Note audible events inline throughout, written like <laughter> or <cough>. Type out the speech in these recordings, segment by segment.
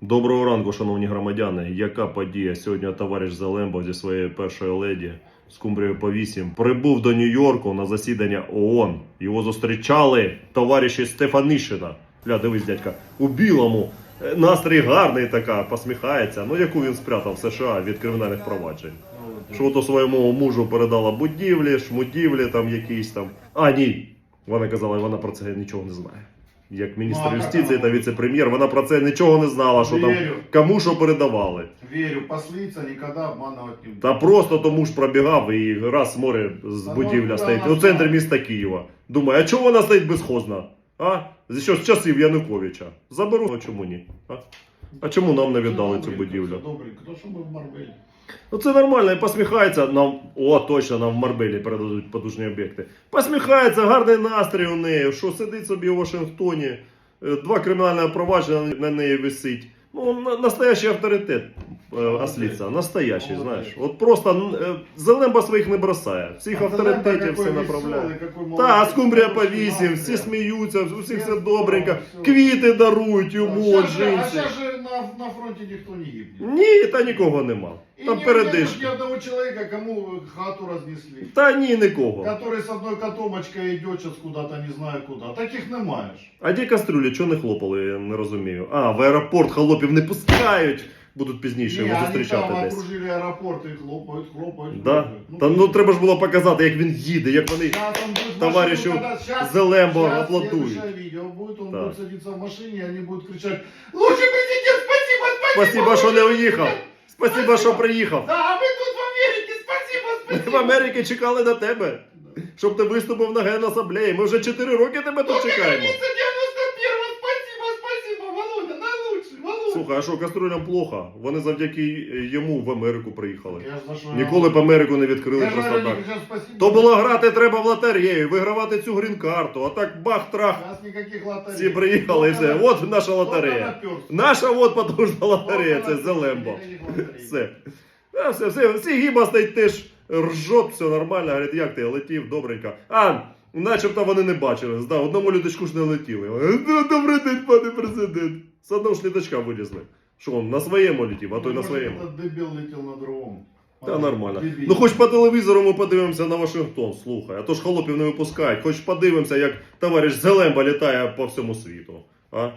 Доброго ранку, шановні громадяни. Яка подія? Сьогодні товариш Зелембо зі своєю першою леді з Кумбрією по 8 прибув до Нью-Йорку на засідання ООН. Його зустрічали товариші Стефанишина. Ля, дивись, дядька, у білому. Е, Настрій гарний така, посміхається. Ну, яку він спрятав в США від кримінальних проваджень. Що то своєму мужу передала будівлі, шмудівлі там якісь там. А, ні. Вона казала, вона про це нічого не знає. Як міністр Ну, юстиції та віце-прем'єр, вона про це нічого не знала, що там Вірю. кому що передавали. Верю, послица никогда обманывать не будет. Та просто тому ж пробігав і раз море з Та будівля ну, стоїть у центрі міста Києва. Думаю, а чого вона стоїть безхозна? А? З що з часів Януковича? Заберу, а чому ні? А, а чому нам не віддали цю будівлю? Добренько, то що ми в Марвелі. Ну це нормально, і посміхається нам. О, точно, нам в Марбелі передадуть потужні об'єкти. Посміхається, гарний настрій у неї, що сидить собі у Вашингтоні, е, два кримінальні провадження на неї висить. Ну, настоящий авторитет е, осліця, настоящий, знаєш. От просто е, Зелемба своїх не бросає. Всіх авторитетів все направляє. Та, а скумбрія по вісім, всі сміються, у всіх все добренько, квіти дарують йому, же на, на фронті ніхто не гибне. Ні, та нікого нема. І Там не ни одного человека, кому хату разнесли. Та ні, нікого. Который с одной котомочкой идет сейчас куда-то, не знаю куда. Таких не маєш. А ті кастрюлі, чого не хлопали, я не розумію. А, в аеропорт холопів не пускають. Будуть пізніше Ні, його зустрічати там десь. окружили аеропорт і хлопають, хлопають. Да? хлопають. Та ну треба ж було показати, як він їде, як вони. Щас он будет товарищу машину, когда- щас- Зелембо щас аплодують. следующее видео будет, он будет садиться в машине, и они будут кричать «Лучший президент, спасибо, спасибо!» Спасибо, що не уїхав. президент!» Спасибо, що приїхав. Да, а мы тут в Америке, спасибо, Ми спасибо! в Америці чекали на тебе, щоб ти виступив на генасаблеї. Ми вже 4 роки тебе тут чекаємо. Граница Слухай, а що каструлям плохо? Вони завдяки йому в Америку приїхали. Ніколи б Америку не відкрили просто так. То було грати треба в лотерею, вигравати цю грін-карту, а так бах-трах. Всі приїхали і все. От наша лотерея. Наша от потужна лотерея, це Зелембо. Все. А, все, все, всі гіба стоїть теж ржот, все нормально. Говорить, як ти летів, добренько. А, начебто вони не бачили. Да, одному літачку ж не летіли. Добрий день, пане президент. З одного ж літачка вилізли. Що він на своєму летів, а той на своєму. Этот дебил летел на другом. Та нормально. Ну хоч по телевізору ми подивимося на Вашингтон, слухай, а то ж холопів не випускають. Хоч подивимося, як товариш Зелемба літає по всьому світу. А?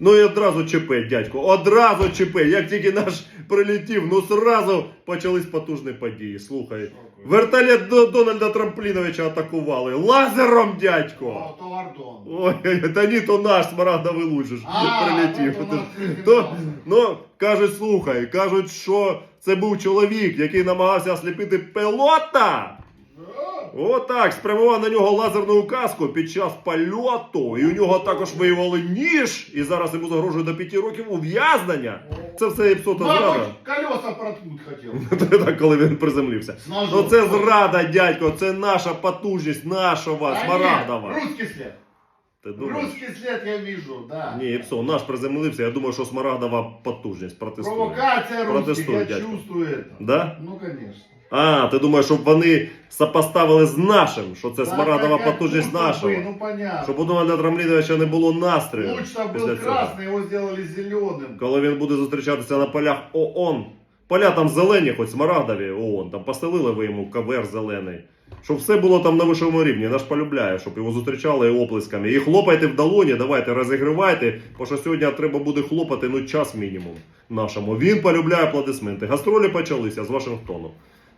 Ну і одразу ЧП, дядько, одразу ЧП. Як тільки наш прилетів, ну зразу почались потужні події. Слухай. Вертоліт до Дональда Трампліновича атакували. Лазером, дядько! О, то Ардон. Ой, та ні, то наш смарагдовий луч ж прилетів. То, <laughs> ну, кажуть, слухай, кажуть, що це був чоловік, який намагався осліпити пілота. Да. Отак, спрямував на нього лазерну каску під час польоту. І у нього також виявили ніж. І зараз йому загрожує до 5 років ув'язнення. Це все іпсота Мабуть, зрада. колеса проткнуть хотел. <laughs> Так, коли він приземлився. З ножом. Ну це зрада, дядько, це наша потужність, нашого, А смарагдова. нет, Русский след. Ти думаєш? Русский след я вижу, да. Ні, Іпсо, наш приземлився, я думаю, що смарагдова потужність протестує. Провокация русских, я дядько. чувствую это. Да? Ну, конечно. А, ти думаєш, щоб вони сопоставили з нашим, що це Да, смарагдова как потужність будто бы, нашого. Ну, понятно. Щоб у Дональда Трамліновича не було настрою. Луч-то після был цього. красный, его сделали зеленым. Коли він буде зустрічатися на полях ООН. Поля там зелені, хоч смарагдові ООН, там постелили ви йому кавер зелений. Щоб все було там на вищому рівні, наш полюбляє, щоб його зустрічали оплесками. І хлопайте в долоні, давайте розігрівайте, бо що сьогодні треба буде хлопати ну час мінімум нашому. Він полюбляє аплодисменти. Гастролі почалися з Вашингтону.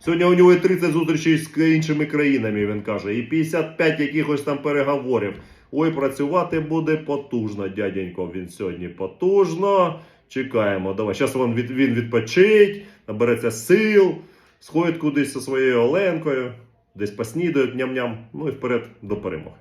Сьогодні у нього і 30 зустрічей з іншими країнами, він каже, і 55 якихось там переговорів. Ой, працювати буде потужно, дяденько. Він сьогодні потужно. Чекаємо. Давай. Зараз він, від, він відпочить, набереться сил, сходить кудись зі своєю Оленкою, десь поснідають ням-ням. Ну і вперед до перемоги.